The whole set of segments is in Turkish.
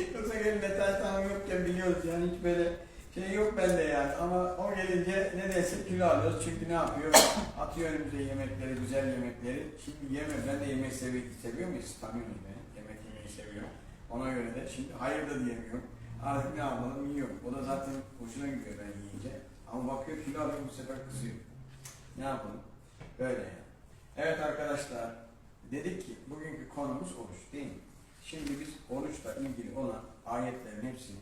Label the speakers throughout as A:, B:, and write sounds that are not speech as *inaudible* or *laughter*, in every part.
A: *laughs* Yoksa elimde taşlamam yokken biliyoruz yani hiç böyle şey yok bende yani ama o gelince ne derse kilo alıyoruz çünkü ne yapıyor? *coughs* Atıyor önümüze yemekleri, güzel yemekleri. Şimdi yeme, ben de yemek sevi ya, siz tanıyorsunuz beni. Yemek yemeyi seviyorum. Ona göre de şimdi hayır da diyemiyorum. Artık ne yapalım yiyorum. O da zaten hoşuna gidiyor ben yiyince. Ama bakıyor kilo alıyor bu sefer kızıyor. Ne yapalım? Böyle yani. Evet arkadaşlar, dedik ki bugünkü konumuz oruç değil mi? Şimdi biz oruçla ilgili olan ayetlerin hepsini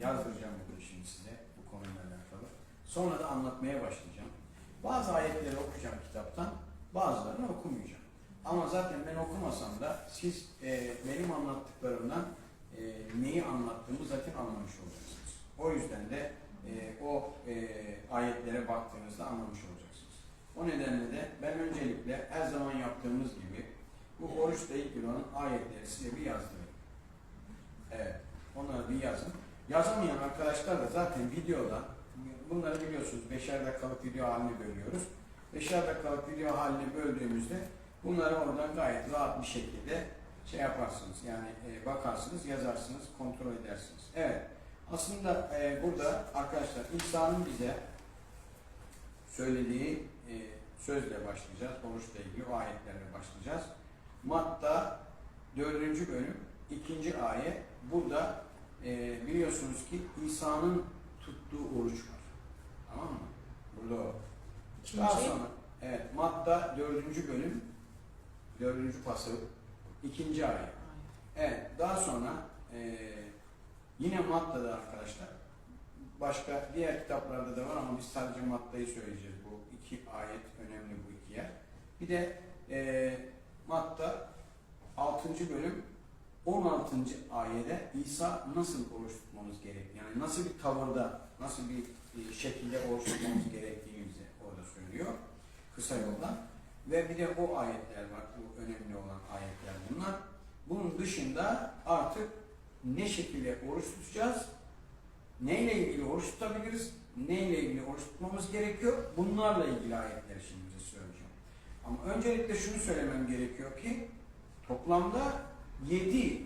A: yazdıracağım bugün şimdi size bu konuyla alakalı. Sonra da anlatmaya başlayacağım. Bazı ayetleri okuyacağım kitaptan, bazılarını okumayacağım. Ama zaten ben okumasam da siz e, benim anlattıklarımdan e, neyi anlattığımı zaten anlamış olacaksınız. O yüzden de e, o e, ayetlere baktığınızda anlamış olacaksınız. O nedenle de ben öncelikle her zaman yaptığımız gibi bu oruçla ilgili olan ayetleri size bir yazdırayım. Evet, onları bir yazın. Yazamayan arkadaşlar da zaten videoda, bunları biliyorsunuz beşer dakikalık video haline bölüyoruz. Beşer dakikalık video haline böldüğümüzde bunları oradan gayet rahat bir şekilde şey yaparsınız. Yani e, bakarsınız, yazarsınız, kontrol edersiniz. Evet, aslında e, burada arkadaşlar İsa'nın bize söylediği e, sözle başlayacağız. Oruçla ilgili o ayetlerle başlayacağız. 4. bölüm 2. ayet. Burada e, biliyorsunuz ki İsa'nın tuttuğu oruç var. Tamam mı? Burada o. Daha
B: İkinci.
A: sonra evet Matta 4. bölüm 4. fasıl 2. ayet. Evet, daha sonra e, yine Matta'da arkadaşlar, başka diğer kitaplarda da var ama biz sadece Matta'yı söyleyeceğiz. Bu iki ayet önemli bu iki yer. Bir de e, Matta 6. bölüm 16. ayede İsa nasıl oruç tutmamız gerektiğini, yani nasıl bir tavırda, nasıl bir şekilde oruç tutmamız gerektiğini bize orada söylüyor. Kısa yoldan. Ve bir de o ayetler var, bu önemli olan ayetler bunlar. Bunun dışında artık ne şekilde oruç tutacağız, neyle ilgili oruç tutabiliriz, neyle ilgili oruç tutmamız gerekiyor, bunlarla ilgili ayetleri şimdi size söyleyeceğim. Ama öncelikle şunu söylemem gerekiyor ki toplamda 7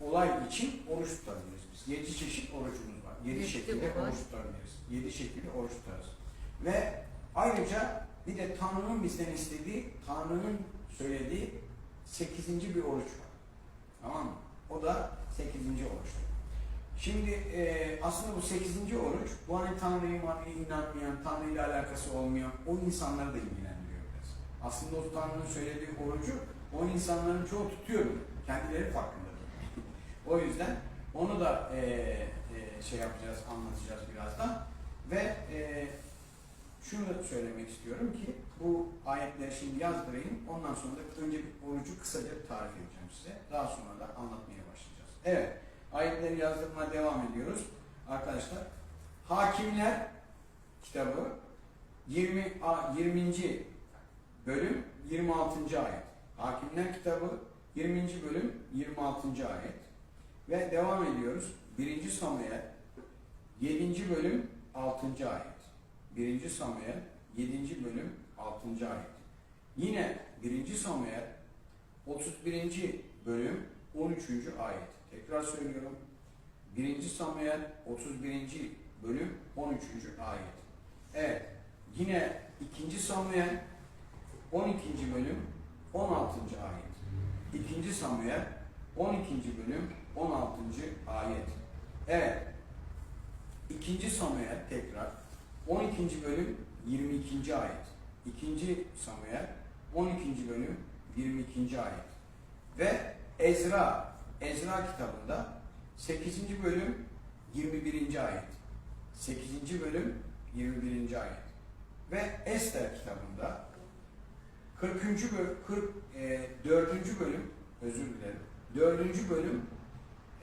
A: olay için oruç tutabiliriz biz. 7 çeşit orucumuz var. 7
B: Yedi
A: şekilde oruç tutabiliriz. 7 şekilde oruç tutarız. Ve ayrıca bir de Tanrı'nın bizden istediği, Tanrı'nın söylediği 8. bir oruç var. Tamam mı? O da 8. oruçtur. Şimdi e, aslında bu 8. oruç, bu hani Tanrı'ya inanmayan, Tanrı ile alakası olmayan o insanları da ilgilendiriyor biraz. Aslında o Tanrı'nın söylediği orucu o insanların çoğu tutuyor. Kendileri farkında o yüzden onu da e, e, şey yapacağız, anlatacağız birazdan. Ve e, şunu da söylemek istiyorum ki bu ayetleri şimdi yazdırayım. Ondan sonra da önce bir orucu kısaca tarif edeceğim size. Daha sonra da anlatmaya başlayacağız. Evet, ayetleri yazdırmaya devam ediyoruz. Arkadaşlar, Hakimler kitabı 20, a- 20. bölüm 26. ayet. Hakimler kitabı 20. bölüm 26. ayet. Ve devam ediyoruz. 1. Samuel 7. bölüm 6. ayet. 1. Samuel 7. bölüm 6. ayet. Yine 1. Samuel 31. bölüm 13. ayet. Tekrar söylüyorum. 1. Samuel 31. bölüm 13. ayet. Evet. Yine 2. Samuel 12. bölüm 16. ayet. 2. Samuel 12. bölüm 16. ayet. Evet. 2. Samuel tekrar 12. bölüm 22. ayet. 2. Samuel 12. bölüm 22. ayet. Ve Ezra, Ezra kitabında 8. bölüm 21. ayet. 8. bölüm 21. ayet. Ve Ester kitabında 40. bölüm 44. bölüm özür dilerim. 4. bölüm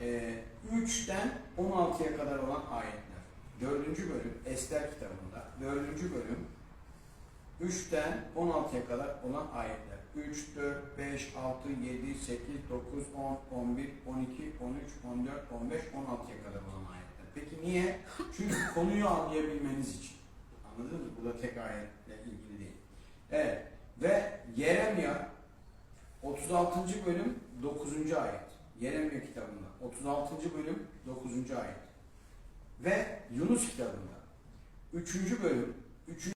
A: e, 3'ten 16'ya kadar olan ayetler. 4. bölüm Ester kitabında 4. bölüm 3'ten 16'ya kadar olan ayetler. 3, 4, 5, 6, 7, 8, 9, 10, 11, 12, 13, 14, 15, 16'ya kadar olan ayetler. Peki niye? Çünkü konuyu anlayabilmeniz için. Anladınız mı? Bu da tek ayetle ilgili değil. Evet. Ve Yeremya 36. bölüm 9. ayet. Yeremye kitabında 36. bölüm 9. ayet. Ve Yunus kitabında 3. bölüm 3.